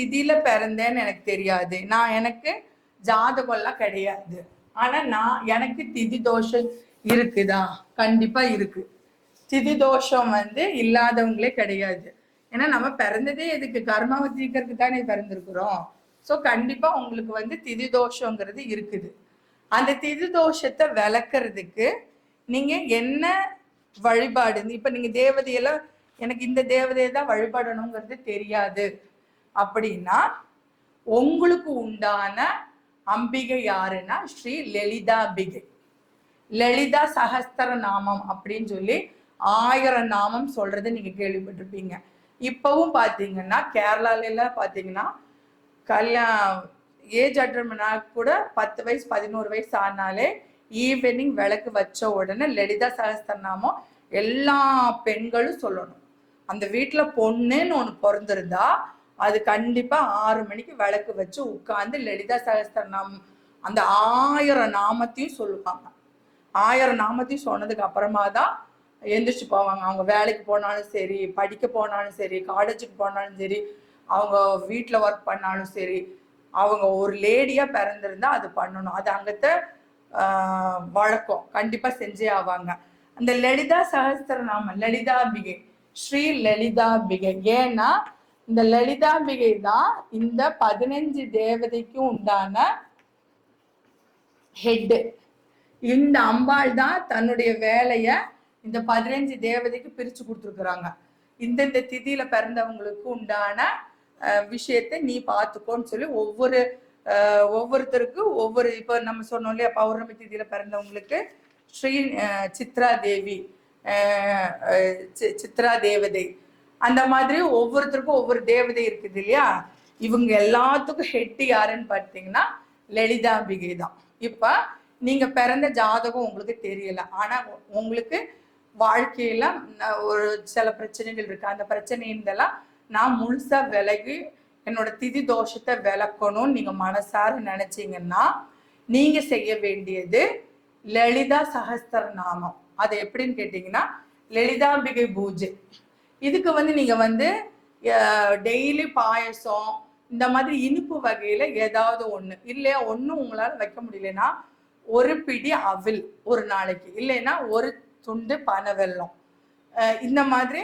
திதியில பிறந்தேன்னு எனக்கு தெரியாது. நான் எனக்கு ஜாதகம்லாம் கிடையாது. ஆனா நான் எனக்கு திதி தோஷம் இருக்குதா? கண்டிப்பா இருக்கு. திதி தோஷம் வந்து இல்லாதவங்களே கிடையாது. ஏன்னா நம்ம பிறந்ததே எதுக்கு? கர்மாவை தானே பிறந்திருக்கிறோம். ஸோ கண்டிப்பா உங்களுக்கு வந்து திதி தோஷங்கிறது இருக்குது. அந்த திதி தோஷத்தை விளக்குறதுக்கு நீங்க என்ன வழிபாடு இப்ப நீங்க தேவதையெல்லாம் எனக்கு இந்த தேவதையை தான் வழிபடணுங்கிறது தெரியாது. அப்படின்னா உங்களுக்கு உண்டான அம்பிகை யாருன்னா ஸ்ரீ லலிதா அம்பிகை லலிதா சகஸ்திர நாமம் அப்படின்னு சொல்லி ஆயிரம் நாமம் சொல்றது நீங்க கேள்விப்பட்டிருப்பீங்க. இப்பவும் பாத்தீங்கன்னா கேரளால எல்லாம் பாத்தீங்கன்னா கல்யாணம் ஏஜ் அட்டர்மனா கூட பத்து வயசு பதினோரு வயசு ஆனாலே ஈவினிங் விளக்கு வச்ச உடனே லலிதா சகஸ்திரநாமம் எல்லா பெண்களும் சொல்லணும். அந்த வீட்டுல பொண்ணுன்னு ஒன்று பிறந்திருந்தா அது கண்டிப்பா ஆறு மணிக்கு விளக்கு வச்சு உட்காந்து லலிதா சகஸ்திரநாமம் அந்த ஆயிரம் நாமத்தையும் சொல்லுவாங்க. ஆயிரம் நாமத்தையும் சொன்னதுக்கு அப்புறமா தான் எந்திரிச்சு போவாங்க. அவங்க வேலைக்கு போனாலும் சரி படிக்க போனாலும் சரி காலேஜுக்கு போனாலும் சரி அவங்க வீட்டில் ஒர்க் பண்ணாலும் சரி அவங்க ஒரு லேடியா பிறந்திருந்தா அது பண்ணணும். அது அங்கத்த வழக்கம். கண்டிப்பா செஞ்சே ஆவாங்க. அந்த லலிதா சகஸ்திரநாமம் லலிதாம்பிகை ஸ்ரீ லலிதாம்பிகை ஏன்னா இந்த லலிதாம்பிகை தான் இந்த பதினஞ்சு தேவதைக்கும் உண்டான ஹெட்டு இந்த அம்பாள் தான் தன்னுடைய வேலைய இந்த பதினஞ்சு தேவதைக்கு பிரிச்சு கொடுத்துருக்குறாங்க. இந்தந்த திதியில பிறந்தவங்களுக்கு உண்டான விஷயத்தை நீ பார்த்துக்கோன்னு சொல்லி ஒவ்வொரு ஒவ்வொருத்தருக்கும் ஒவ்வொரு இப்போ நம்ம சொன்னோம் இல்லையா பௌர்ணமி திதியில பிறந்தவங்களுக்கு ஸ்ரீ சித்ரா தேவி சி- சித்ரா தேவதை. அந்த மாதிரி ஒவ்வொருத்தருக்கும் ஒவ்வொரு தேவதை இருக்குது இல்லையா? இவங்க எல்லாத்துக்கும் ஹெட் யாருன்னு பார்த்தீங்கன்னா லலிதாம்பிகை தான். இப்போ நீங்கள் பிறந்த ஜாதகம் உங்களுக்கு தெரியல. ஆனால் உங்களுக்கு வாழ்க்கையில் ஒரு சில பிரச்சனைகள் இருக்கு. அந்த பிரச்சனைகளெல்லாம் நான் முழுசாக விலகி என்னோட திதி தோஷத்தை விளக்கணும்னு நீங்கள் மனசார நினச்சிங்கன்னா நீங்கள் செய்ய வேண்டியது லலிதா சகஸ்திர நாமம் அது எப்படின்னு கேட்டிங்கன்னா லலிதாம்பிகை பூஜை. இதுக்கு வந்து நீங்க வந்து டெய்லி பாயசம் இந்த மாதிரி இனிப்பு வகையில ஏதாவது ஒண்ணு இல்லையா ஒன்றும் உங்களால வைக்க முடியலன்னா ஒரு பிடி அவில் ஒரு நாளைக்கு இல்லைன்னா ஒரு துண்டு பனை வெல்லம். இந்த மாதிரி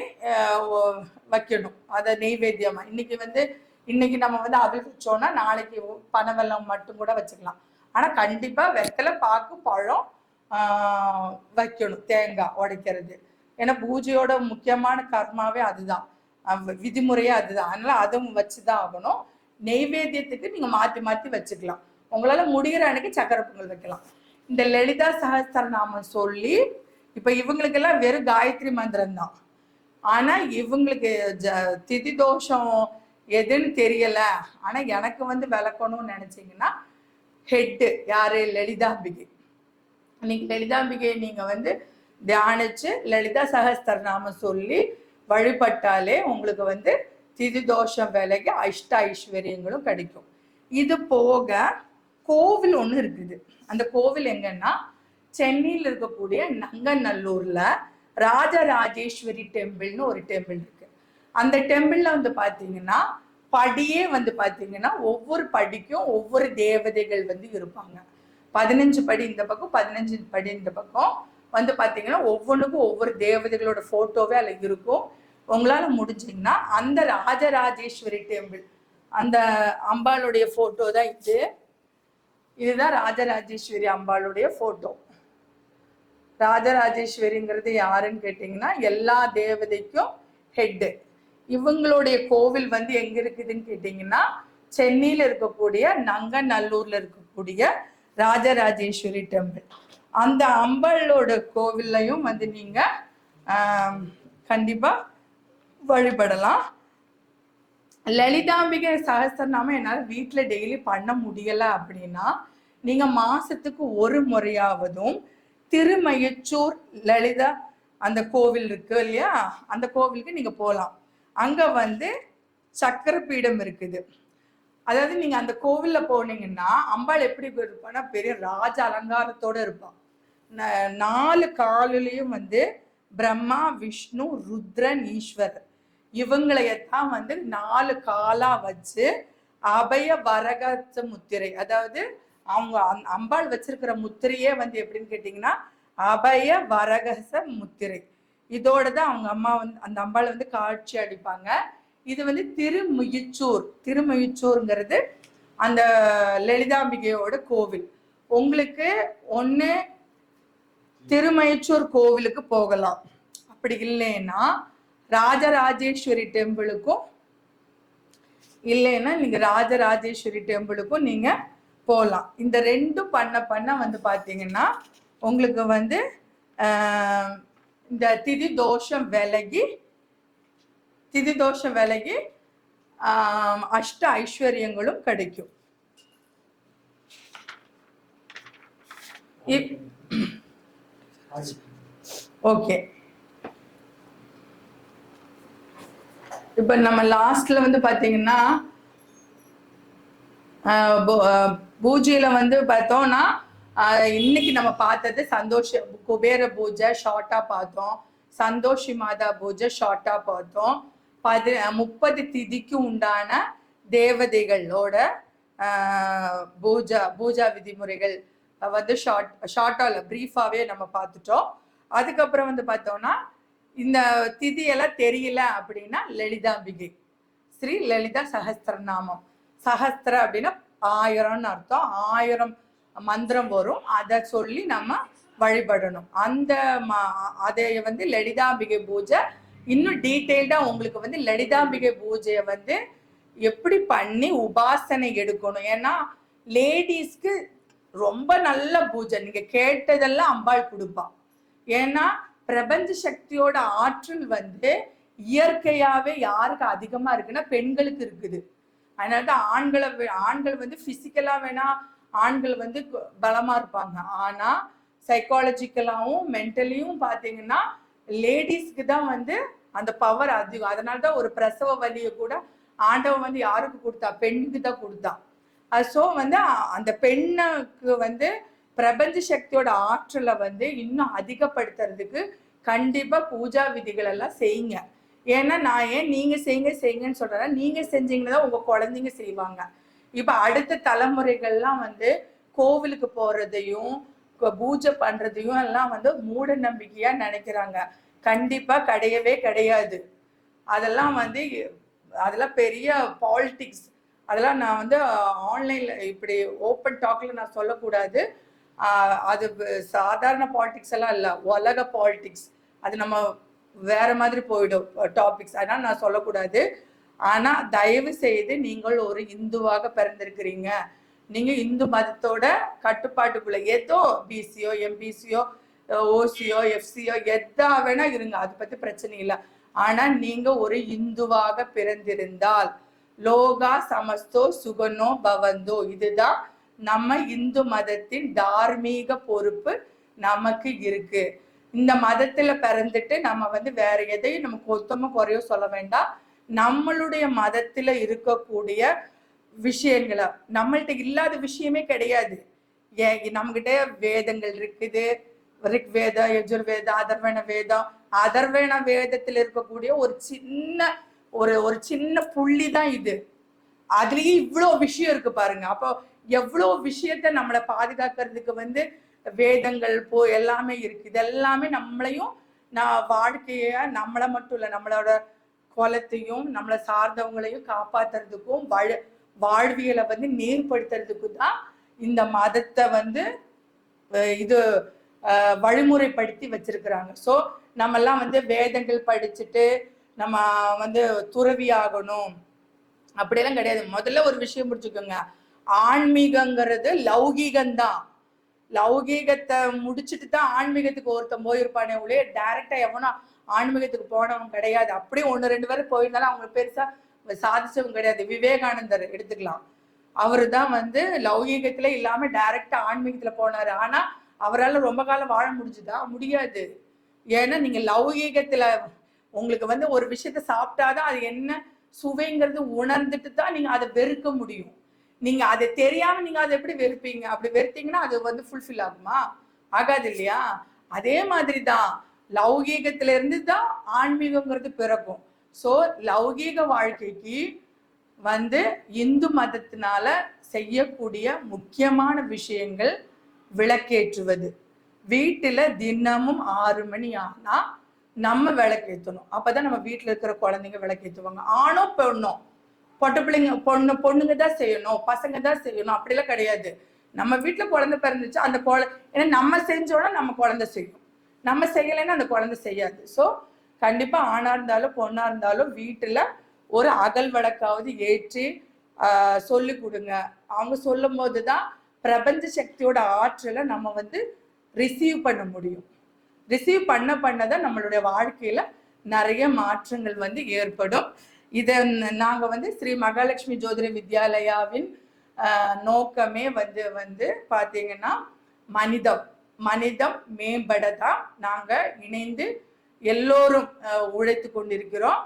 வைக்கணும். அதை நெய்வேத்தியமா. இன்னைக்கு வந்து இன்னைக்கு நம்ம வந்து அவில் வச்சோம்னா நாளைக்கு பனை வெல்லம் மட்டும் கூட வச்சுக்கலாம். ஆனா கண்டிப்பா வெத்தலை பாக்கு பழம் வைக்கணும். தேங்காய் உடைக்கிறது. ஏன்னா பூஜையோட முக்கியமான கர்மாவே அதுதான். விதிமுறையே அதுதான். அதனால அதுவும் வச்சுதான் ஆகணும். நெய்வேத்தியத்துக்கு நீங்க மாத்தி மாத்தி வச்சுக்கலாம். உங்களால முடிகிற அன்னைக்கு சக்கரை பொங்கல் வைக்கலாம். இந்த லலிதா சகஸ்திரநாமம் சொல்லி இப்ப இவங்களுக்கெல்லாம் வெறும் காயத்ரி மந்திரம் தான் ஆனா இவங்களுக்கு ஜ- திதி தோஷம் எதுன்னு தெரியல. ஆனா எனக்கு வந்து விளக்கணும்னு நினைச்சீங்கன்னா ஹெட்டு யாரு? லலிதாம்பிகை. இன்னைக்கு லலிதாம்பிகை நீங்க வந்து தியானிச்சு லலிதா சகஸ்திரநாமம் சொல்லி வழிபட்டாலே உங்களுக்கு வந்து திதி தோஷம் விலகி அஷ்ட ஐஸ்வர்யங்களும் கிடைக்கும். இது போக கோவில் ஒன்று இருக்குது. அந்த கோவில் எங்கன்னா சென்னையில் இருக்கக்கூடிய நங்கநல்லூர்ல ராஜராஜேஸ்வரி டெம்பிள்னு ஒரு டெம்பிள் இருக்கு. அந்த டெம்பிள்ல வந்து பாத்தீங்கன்னா படியே வந்து பாத்தீங்கன்னா ஒவ்வொரு படிக்கும் ஒவ்வொரு தேவதைகள் வந்து இருப்பாங்க. பதினஞ்சு படி இந்த பக்கம் பதினஞ்சு படி இந்த பக்கம் வந்து பார்த்தீங்கன்னா ஒவ்வொன்றுக்கும் ஒவ்வொரு தேவதைகளோட ஃபோட்டோவே அதில் இருக்கும். உங்களால் முடிஞ்சிங்கன்னா அந்த ராஜராஜேஸ்வரி டெம்பிள் அந்த அம்பாளுடைய ஃபோட்டோ தான் இது. இதுதான் ராஜராஜேஸ்வரி அம்பாளுடைய ஃபோட்டோ ராஜராஜேஸ்வரிங்கிறது யாருன்னு கேட்டிங்கன்னா எல்லா தேவதைக்கும் ஹெட்டு இவங்களுடைய கோவில் வந்து எங்கே இருக்குதுன்னு கேட்டிங்கன்னா சென்னையில் இருக்கக்கூடிய நங்கநல்லூரில் இருக்கக்கூடிய ராஜராஜேஸ்வரி டெம்பிள் அந்த அம்பாளோட கோவில்லையும் வந்து நீங்க கண்டிப்பாக கண்டிப்பா வழிபடலாம். லலிதாம்பிகை சகசரநாமம் என்னால் வீட்டில் டெய்லி பண்ண முடியலை அப்படின்னா நீங்கள் மாதத்துக்கு ஒரு முறையாவதும் திருமயச்சூர் லலிதா அந்த கோவில் இருக்கு இல்லையா? அந்த கோவிலுக்கு நீங்கள் போகலாம் அங்கே வந்து சக்கர பீடம் இருக்குது. அதாவது நீங்கள் அந்த கோவிலில் போனீங்கன்னா அம்பாள் எப்படி இருப்பான்னா பெரிய ராஜ அலங்காரத்தோடு இருப்பான் நாலு காலிலையும் வந்து பிரம்மா விஷ்ணு ருத்ரன் ஈஸ்வரர் இவங்களையத்தான் வந்து நாலு காலா வச்சு அபய வரகச்ச முத்திரை. அதாவது அவங்க அம்பாள் வச்சிருக்கிற முத்திரையே வந்து எப்படின்னு கேட்டிங்கன்னா அபய வரகச முத்திரை. இதோட தான் அவங்க அம்மா வந்து அந்த அம்பாள் வந்து காட்சி அளிப்பாங்க. இது வந்து திருமுயிச்சூர். திருமுயிச்சூருங்கிறது அந்த லலிதாம்பிகையோட கோவில். உங்களுக்கு ஒன்று திருமயிச்சூர் கோவிலுக்கு போகலாம். அப்படி இல்லைன்னா ராஜராஜேஸ்வரி டெம்பிளுக்கும் இல்லைன்னா நீங்க ராஜராஜேஸ்வரி டெம்பிளுக்கும் நீங்க போகலாம் இந்த ரெண்டும் பண்ண பண்ண வந்து பாத்தீங்கன்னா உங்களுக்கு வந்து ஆஹ், இந்த திதி தோஷம் விலகி திதி தோஷம் விலகி அஷ்ட ஐஸ்வர்யங்களும் கிடைக்கும். இப்- ஓகே இப்ப நம்ம லாஸ்ட்ல வந்து பாத்தீங்கன்னா ஆஹ் பூஜையில வந்து பார்த்தோம்னா இன்னைக்கு நம்ம பார்த்தது சந்தோஷ குபேர பூஜை ஷார்ட்டா பார்த்தோம். சந்தோஷி மாதா பூஜை ஷார்ட்டா பார்த்தோம். பதி முப்பது திதிக்கு உண்டான தேவதைகளோட ஆஹ் பூஜா பூஜா விதிமுறைகள் வந்து ஷார்ட் ஷார்ட்டால் ப்ரீஃபாகவே நம்ம பார்த்துட்டோம். அதுக்கப்புறம் வந்து பார்த்தோம்னா இந்த திதியெல்லாம் தெரியல அப்படின்னா லலிதாம்பிகை ஸ்ரீ லலிதா சஹஸ்திரநாமம் சஹஸ்திர அப்படின்னா ஆயிரம்னு அர்த்தம். ஆயிரம் மந்திரம் வரும். அதை சொல்லி நம்ம வழிபடணும். அந்த ம- அதை வந்து லலிதாம்பிகை பூஜை இன்னும் டீட்டெயில்டாக உங்களுக்கு வந்து லலிதாம்பிகை பூஜையை வந்து எப்படி பண்ணி உபாசனை எடுக்கணும்? ஏன்னா லேடிஸ்க்கு ரொம்ப நல்ல பூஜை. நீங்க கேட்டதெல்லாம் அம்பாள் கொடுப்பான் ஏன்னா பிரபஞ்ச சக்தியோட ஆற்றல் வந்து இயற்கையாவே யாருக்கு அதிகமா இருக்குன்னா பெண்களுக்கு இருக்குது. அதனாலதான் ஆண்களை ஆண்கள் வந்து பிசிக்கலா வேணா ஆண்கள் வந்து பலமா இருப்பாங்க. ஆனா சைக்காலஜிக்கலாவும் மென்டலியும் பாத்தீங்கன்னா லேடிஸ்க்கு தான் வந்து அந்த பவர் அதிகம். அதனால தான் ஒரு பிரசவ வலியை கூட ஆண்டவன் வந்து யாருக்கு கொடுத்தா? பெண்ணுக்கு தான் கொடுத்தா. ஸோ வந்து அந்த பெண்ணுக்கு வந்து பிரபஞ்ச சக்தியோட ஆற்றலை வந்து இன்னும் அதிகப்படுத்துறதுக்கு கண்டிப்பா பூஜா விதிகள் எல்லாம் செய்யுங்க. ஏன்னா நான் ஏன் நீங்க செய்யுங்க செய்யுங்கன்னு சொல்றேன் நீங்க செஞ்சீங்கன்னா தான் உங்க குழந்தைங்க செய்வாங்க. இப்ப அடுத்த தலைமுறைகள்லாம் வந்து கோவிலுக்கு போறதையும் பூஜை பண்றதையும் எல்லாம் வந்து மூட நம்பிக்கையா நினைக்கிறாங்க. கண்டிப்பா கிடையவே கிடையாது. அதெல்லாம் வந்து அதெல்லாம் பெரிய பாலிடிக்ஸ் அதெல்லாம் நான் வந்து ஆன்லைன்ல இப்படி ஓப்பன் டாக்ல நான் சொல்லக்கூடாது. அது சாதாரண பாலிடிக்ஸ் எல்லாம் இல்லை. உலக பாலிடிக்ஸ் அது நம்ம வேற மாதிரி போயிடும் டாபிக்ஸ் அதனால் நான் சொல்லக்கூடாது. ஆனால் தயவு செய்து நீங்கள் ஒரு இந்துவாக பிறந்திருக்கிறீங்க. நீங்கள் இந்து மதத்தோட கட்டுப்பாட்டுக்குள்ள ஏதோ பிசியோ எம்பிசியோ ஓசியோ எஃப்சியோ எதா வேணா இருங்க. அதை பற்றி பிரச்சனை இல்லை. ஆனால் நீங்கள் ஒரு இந்துவாக பிறந்திருந்தால் லோகா சமஸ்தோ சுகனோ பவந்தோ. இதுதான் நம்ம இந்து மதத்தின் தார்மீக பொறுப்பு நமக்கு இருக்கு. இந்த மதத்துல பிறந்துட்டு நம்ம வந்து வேற எதையும் நம்ம கொத்தமோ குறையோ சொல்ல வேண்டாம். நம்மளுடைய மதத்துல இருக்கக்கூடிய விஷயங்களை நம்மள்ட்ட இல்லாத விஷயமே கிடையாது. ஏன் நம்மகிட்ட வேதங்கள் இருக்குது. ரிக் வேதம் யஜுர்வேதம் அதர்வண வேதம். அதர்வண வேதத்துல இருக்கக்கூடிய ஒரு சின்ன ஒரு ஒரு சின்ன புள்ளி தான் இது. அதுலயே இவ்வளோ விஷயம் இருக்கு பாருங்க. அப்போ எவ்வளோ விஷயத்த நம்மளை பாதுகாக்கிறதுக்கு வந்து வேதங்கள் போ எல்லாமே இருக்கு. இது எல்லாமே நம்மளையும் நான் வாழ்க்கைய நம்மளை மட்டும் இல்லை நம்மளோட குலத்தையும் நம்மளை சார்ந்தவங்களையும் காப்பாத்துறதுக்கும் வழ வாழ்வியலை வந்து நேர்படுத்துறதுக்கும் தான் இந்த மதத்தை வந்து இது அஹ் வழிமுறைப்படுத்தி வச்சிருக்கிறாங்க. ஸோ நம்மெல்லாம் வந்து வேதங்கள் படிச்சுட்டு நம்ம வந்து துறவி ஆகணும் அப்படியெல்லாம் கிடையாது. முதல்ல ஒரு விஷயம் புரிச்சுக்கோங்க ஆன்மீகங்கிறது லௌகீகம்தான். லௌகீகத்தை முடிச்சுட்டு தான் ஆன்மீகத்துக்கு ஒருத்தன் போயிருப்பானே ஒழிய டைரக்டா எவனோ ஆன்மீகத்துக்கு போனவன் கிடையாது. அப்படியே ஒன்று ரெண்டு பேரும் போயிருந்தாலும் அவங்க பெருசா சாதிச்சவங்க கிடையாது. விவேகானந்தர் எடுத்துக்கலாம். அவரு தான் வந்து லௌகீகத்துல இல்லாம டைரக்டா ஆன்மீகத்துல போனாரு. ஆனா அவரால் ரொம்ப காலம் வாழ முடிஞ்சுதா? முடியாது. ஏன்னா நீங்க லௌகீகத்துல உங்களுக்கு வந்து ஒரு விஷயத்த சாப்பிட்டாதான் அது என்ன சுவைங்கிறது உணர்ந்துட்டு தான் நீங்க அதை வெறுக்க முடியும். நீங்க அதை தெரியாம நீங்க அதை எப்படி வெறுப்பீங்க? அப்படி வெறுத்தீங்கன்னா அது வந்து ஃபுல்ஃபில் ஆகுமா? ஆகாது இல்லையா? அதே மாதிரி தான் லௌகீகத்துல இருந்து தான் ஆன்மீகங்கிறது பிறக்கும். ஸோ லௌகீக வாழ்க்கைக்கு வந்து இந்து மதத்தினால செய்யக்கூடிய முக்கியமான விஷயங்கள் விளக்கேற்றுவது. வீட்டில் தினமும் ஆறு மணி ஆனால் நம்ம விளக்கேற்றணும் அப்பதான் நம்ம வீட்டுல இருக்கிற குழந்தைங்க விளக்கேற்றுவாங்க ஆணோ பெண்ணோ பொட்ட பிள்ளைங்க பொண்ணு பொண்ணுங்க தான் செய்யணும். பசங்க தான் செய்யணும். அப்படிலாம் கிடையாது. நம்ம வீட்டுல குழந்தை பிறந்துச்சு அந்த குழந்தை ஏன்னா நம்ம செஞ்சோன்னா நம்ம குழந்தை செய்யும். நம்ம செய்யலைன்னா அந்த குழந்தை செய்யாது. ஸோ கண்டிப்பா ஆணா இருந்தாலும் பொண்ணா இருந்தாலும் வீட்டுல ஒரு அகல் வழக்காவது ஏற்றி சொல்லி கொடுங்க. அவங்க சொல்லும் போதுதான் பிரபஞ்ச சக்தியோட ஆற்றலை நம்ம வந்து ரிசீவ் பண்ண முடியும். ரிசீவ் பண்ண பண்ணதான் நம்மளுடைய வாழ்க்கையில நிறைய மாற்றங்கள் வந்து ஏற்படும். இதை நாங்க வந்து ஸ்ரீ மகாலட்சுமி ஜோதிட வித்யாலயாவின் நோக்கமே வந்து வந்து பாத்தீங்கன்னா மனிதம் மனிதம் மேம்பட தான் நாங்க இணைந்து எல்லோரும் உழைத்து கொண்டிருக்கிறோம்.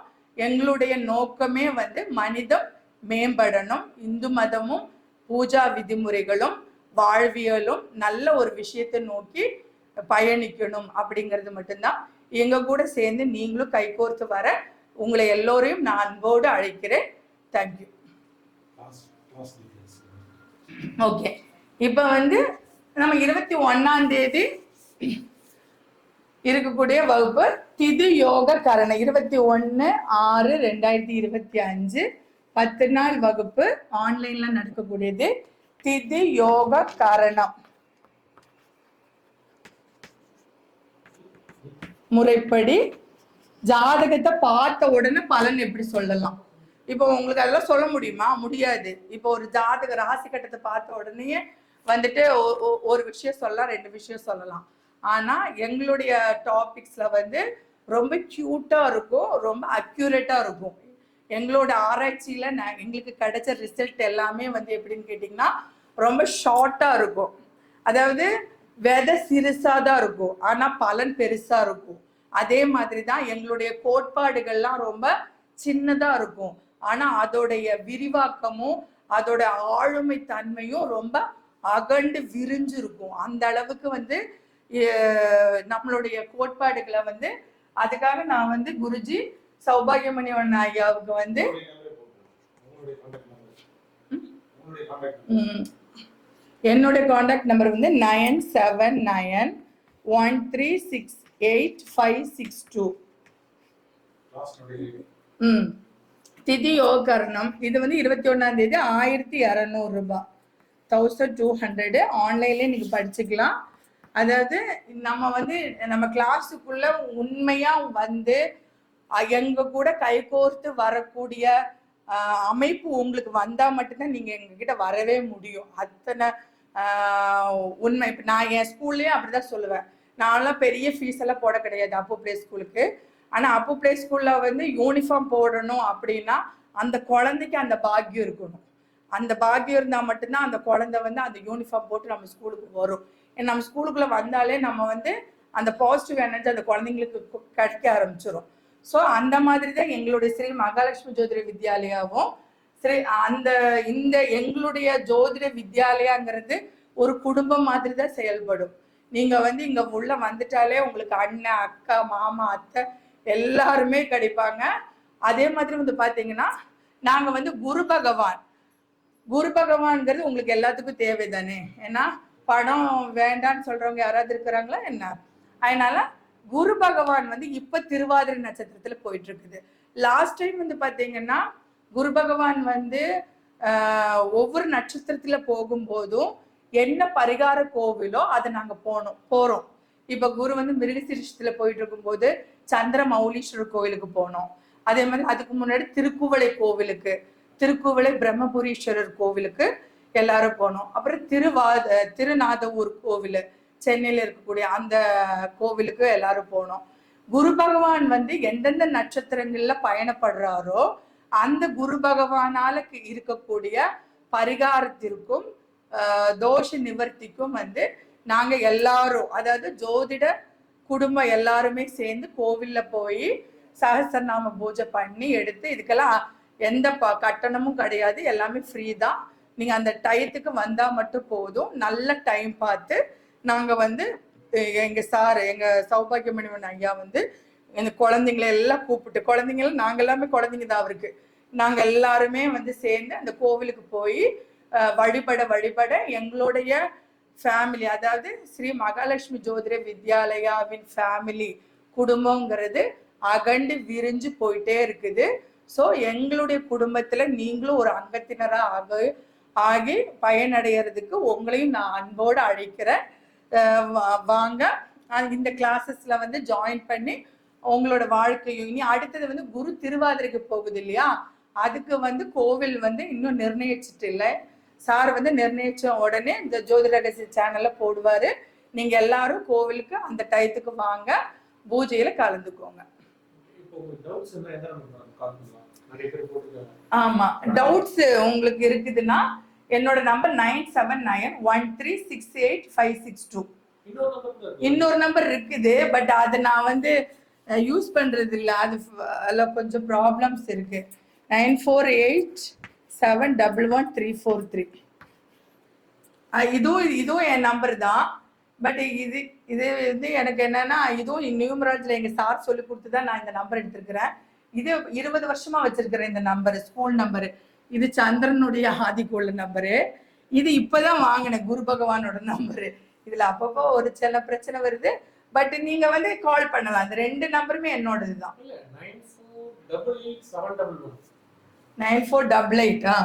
எங்களுடைய நோக்கமே வந்து மனிதம் மேம்படணும். இந்து மதமும் பூஜா விதிமுறைகளும் வாழ்வியலும் நல்ல ஒரு விஷயத்தை நோக்கி பயணிக்கணும் அப்படிங்கிறது மட்டும்தான். எங்க கூட சேர்ந்து நீங்களும் கைகோர்த்து வர உங்களை எல்லோரையும் நான் அன்போடு அழைக்கிறேன். தேங்க்யூ ஓகே இப்போ வந்து நம்ம இருபத்தி ஒன்னாம் தேதி இருக்கக்கூடிய வகுப்பு திது யோக கரணை. இருபத்தி ஒன்று ஆறு ரெண்டாயிரத்தி இருபத்தி அஞ்சு. பத்து நாள் வகுப்பு ஆன்லைன்ல நடக்கக்கூடியது. திது யோக கரணம். முறைப்படி ஜாதகத்தை பார்த்த உடனே பலன் எப்படி சொல்லலாம்? இப்போ உங்களுக்கு அதெல்லாம் சொல்ல முடியுமா? முடியாது. இப்போ ஒரு ஜாதக ராசி கட்டத்தை பார்த்த உடனே வந்துட்டு ஒ- ஒ- ஒரு விஷயம் சொல்லலாம் ரெண்டு விஷயம் சொல்லலாம். ஆனா எங்களுடைய டாபிக்ஸ்ல வந்து ரொம்ப கியூட்டா இருக்கும் ரொம்ப அக்யூரேட்டா இருக்கும். எங்களோட ஆராய்ச்சியில நான் எங்களுக்கு கிடைச்ச ரிசல்ட் எல்லாமே வந்து எப்படின்னு கேட்டிங்கன்னா ரொம்ப ஷார்ட்டா இருக்கும். அதாவது விதை சிறுசா தான் இருக்கும். ஆனா பலன் பெருசா இருக்கும். அதே மாதிரி தான் எங்களுடைய கோட்பாடுகள்லாம் ரொம்ப சின்னதா இருக்கும். ஆனா அதோடைய விரிவாக்கமும் அதோட ஆளுமை தன்மையும் ரொம்ப அகண்டு விரிஞ்சு இருக்கும். அந்த அளவுக்கு வந்து நம்மளுடைய கோட்பாடுகளை வந்து அதுக்காக நான் வந்து குருஜி சௌபாகியமணிவன் ஐயாவுக்கு வந்து என்னுடைய காண்டாக்ட் நம்பர் வந்து nine seven nine one three six eight five six two ம். திதி யோகர்ணம். இது வந்து இருபத்தி ஒன்றாம் தேதி ஆயிரத்தி இரநூறு ரூபாய் தௌசண்ட் டூ ஹண்ட்ரடு ஆன்லைன்லேயே நீங்கள் படிச்சுக்கலாம். அதாவது நம்ம வந்து நம்ம கிளாஸுக்குள்ள உண்மையா வந்து அஹ், எங்க கூட கைகோர்த்து வரக்கூடிய அமைப்பு உங்களுக்கு வந்தா மட்டும்தான் நீங்க எங்ககிட்ட வரவே முடியும். அத்தனை உண்மை. இப்போ நான் என் ஸ்கூல்லேயும் அப்படிதான் சொல்லுவேன். நான்லாம் பெரிய ஃபீஸ் எல்லாம் போட கிடையாது அப்போ பிளே ஸ்கூலுக்கு ஆனால் அப்போ பிளே ஸ்கூல்ல வந்து யூனிஃபார்ம் போடணும் அப்படின்னா அந்த குழந்தைக்கு அந்த பாக்கியம் இருக்கணும். அந்த பாக்கியம் இருந்தால் மட்டும்தான் அந்த குழந்தை வந்து அந்த யூனிஃபார்ம் போட்டு நம்ம ஸ்கூலுக்கு வரும். ஏன்னா நம்ம ஸ்கூலுக்குள்ள வந்தாலே நம்ம வந்து அந்த பாசிட்டிவ் எனர்ஜி அந்த குழந்தைங்களுக்கு கிடைக்க ஆரம்பிச்சிடும் ஸோ அந்த மாதிரி தான் எங்களுடைய ஸ்ரீ மகாலட்சுமி ஜோதிட வித்யாலயாவும் சரி அந்த இந்த எங்களுடைய ஜோதிட வித்யாலயாங்கிறது ஒரு குடும்பம் மாதிரி தான் செயல்படும். நீங்க வந்து இங்க உள்ள வந்துட்டாலே உங்களுக்கு அண்ணன் அக்கா மாமா அத்தை எல்லாருமே கிடைப்பாங்க. அதே மாதிரி வந்து பாத்தீங்கன்னா நாங்க வந்து குரு பகவான். குரு பகவான்ங்கிறது உங்களுக்கு எல்லாத்துக்கும் தேவை தானே ஏன்னா பணம் வேண்டான்னு சொல்றவங்க யாராவது இருக்கிறாங்களா என்ன? அதனால குரு பகவான் வந்து இப்ப திருவாதிரை நட்சத்திரத்துல போயிட்டு இருக்குது. லாஸ்ட் டைம் வந்து பாத்தீங்கன்னா குரு பகவான் வந்து ஆஹ், ஒவ்வொரு நட்சத்திரத்துல போகும்போதும் என்ன பரிகார கோவிலோ அதை நாங்க போனோம் போறோம். இப்ப குரு வந்து மிருகசிரிஷத்துல போயிட்டு இருக்கும்போது சந்திர மௌலீஸ்வரர் கோவிலுக்கு போனோம். அதே மாதிரி அதுக்கு முன்னாடி திருக்குவளை கோவிலுக்கு திருக்குவளை பிரம்மபுரீஸ்வரர் கோவிலுக்கு எல்லாரும் போனோம். அப்புறம் திருவாத திருநாதவூர் கோவில் சென்னையில இருக்கக்கூடிய அந்த கோவிலுக்கு எல்லாரும் போனோம். குரு பகவான் வந்து எந்தெந்த நட்சத்திரங்கள்ல பயணப்படுறாரோ அந்த குரு பகவானால இருக்கக்கூடிய பரிகாரத்திற்கும் தோஷ நிவர்த்திக்கும் வந்து நாங்க எல்லாரும் அதாவது ஜோதிட குடும்பம் எல்லாருமே சேர்ந்து கோவில்ல போய் சகசரநாம பூஜை பண்ணி எடுத்து இதுக்கெல்லாம் எந்த ப கட்டணமும் கிடையாது. எல்லாமே ஃப்ரீ தான். நீங்க அந்த டயத்துக்கு வந்தா மட்டும் போதும். நல்ல டைம் பார்த்து நாங்க வந்து எங்க சார் எங்க சௌபாகியமணிவன் ஐயா வந்து இந்த குழந்தைங்களை எல்லாம் கூப்பிட்டு குழந்தைங்கள நாங்க எல்லாமே குழந்தைங்க தான் அவருக்கு. நாங்க எல்லாருமே வந்து சேர்ந்து அந்த கோவிலுக்கு போய் வழிபட வழிபட எங்களுடைய ஃபேமிலி அதாவது ஸ்ரீ மகாலட்சுமி ஜோதிட வித்யாலயாவின் ஃபேமிலி குடும்பங்கிறது அகண்டு விரிஞ்சு போயிட்டே இருக்குது. ஸோ எங்களுடைய குடும்பத்துல நீங்களும் ஒரு அங்கத்தினரா ஆக ஆகி பயனடைகிறதுக்கு உங்களையும் நான் அன்போடு அழைக்கிறேன். வாங்க. இந்த கிளாஸஸ்ல வந்து ஜாயின் பண்ணி உங்களோட வாழ்க்கையும். இனி அடுத்தது வந்து குரு திருவாதிரைக்கு போகுது இல்லையா? அதுக்கு வந்து கோவில் வந்து இன்னும் நிர்ணயிச்சிட்டு இல்லை. சார் வந்து நிர்ணயிச்ச உடனே இந்த ஜோதிட ரகசிய சேனல்ல போடுவாரு. நீங்க எல்லாரும் கோவிலுக்கு அந்த டயத்துக்கு வாங்க. பூஜையில கலந்துக்கோங்க. ஆமா. டவுட்ஸ் உங்களுக்கு இருக்குதுன்னா என்னோட number nine seven nine one three six eight five six two இன்னொரு நம்பர் இருக்குது. பட் அதை நான் வந்து யூஸ் பண்ணுறது இல்லை. அது ஃப- கொஞ்சம் ப்ராப்ளம்ஸ் இருக்கு. Nine four eight seven double one three four three இதுவும் இதுவும் என் நம்பர் தான். பட் இது இது வந்து எனக்கு என்னன்னா இதுவும் நியூமராஜில் எங்கள் சார் சொல்லி கொடுத்து தான் நான் இந்த நம்பர் எடுத்திருக்கிறேன். இது இருபது வருஷமா வச்சிருக்கிறேன் இந்த நம்பர் ஸ்கூல் நம்பரு இது சந்திரனுடைய ஆதிக்குள்ள நம்பரு இது இப்பதான் வாங்கினேன். குரு பகவானோட நம்பரு இதுல அப்பப்போ ஒரு சில பிரச்சனை வருது. பட் நீங்க வந்து கால் பண்ணலாம். அந்த ரெண்டு நம்பருமே என்னோடது தான் நைன் ஃபோர் டபுள் எயிட் ஆ?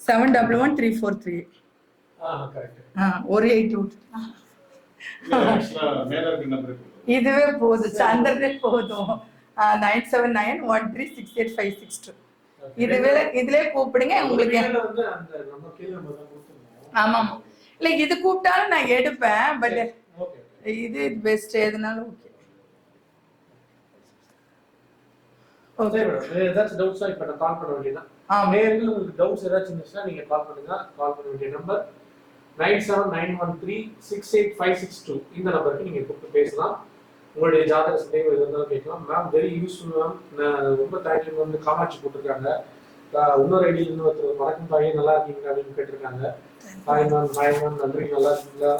Seven double one three four three ஆ கரெக்ட் ஆ ஒரு எயிட் டூ இதுவே போதும். சந்திரனே போதும். Nine seven nine one three six eight five six two இதுவே இதுலயே கூப்பிடுங்க உங்களுக்கு ஆமாம். இல்ல இது கூப்பிட்டாலும் நான் எடுப்பேன் பட் இது பெஸ்ட் எதுனாலும் ஓகே ஏதாச்சும் டவுட்ஸா இப்போ நான் கால் பண்ண வேண்டியதான் ஆமா. நேரில் உங்களுக்கு டவுட்ஸ் ஏதாச்சும் இருந்துச்சுன்னா நீங்க கால் பண்ணுங்க. கால் பண்ண வேண்டிய number nine seven nine one three six eight five six two. இந்த நம்பருக்கு நீங்க கூப்பிட்டு பேசலாம். உங்களுடைய ஜாதக சந்தேகம் இருந்தாலும் கேட்கலாம். மேம் வெரி யூஸ்ஃபுல் மேம் நான் ரொம்ப தேங்க்யூ வந்து காமாட்சி போட்டிருக்காங்க. இன்னொரு ஐடியில் இருந்து ஒருத்தர் வணக்கம் தாயே நல்லா இருக்கீங்க அப்படின்னு கேட்டிருக்காங்க. ஹாய் மேம் ஹாய் மேம் நன்றி நல்லா இருக்கீங்களா?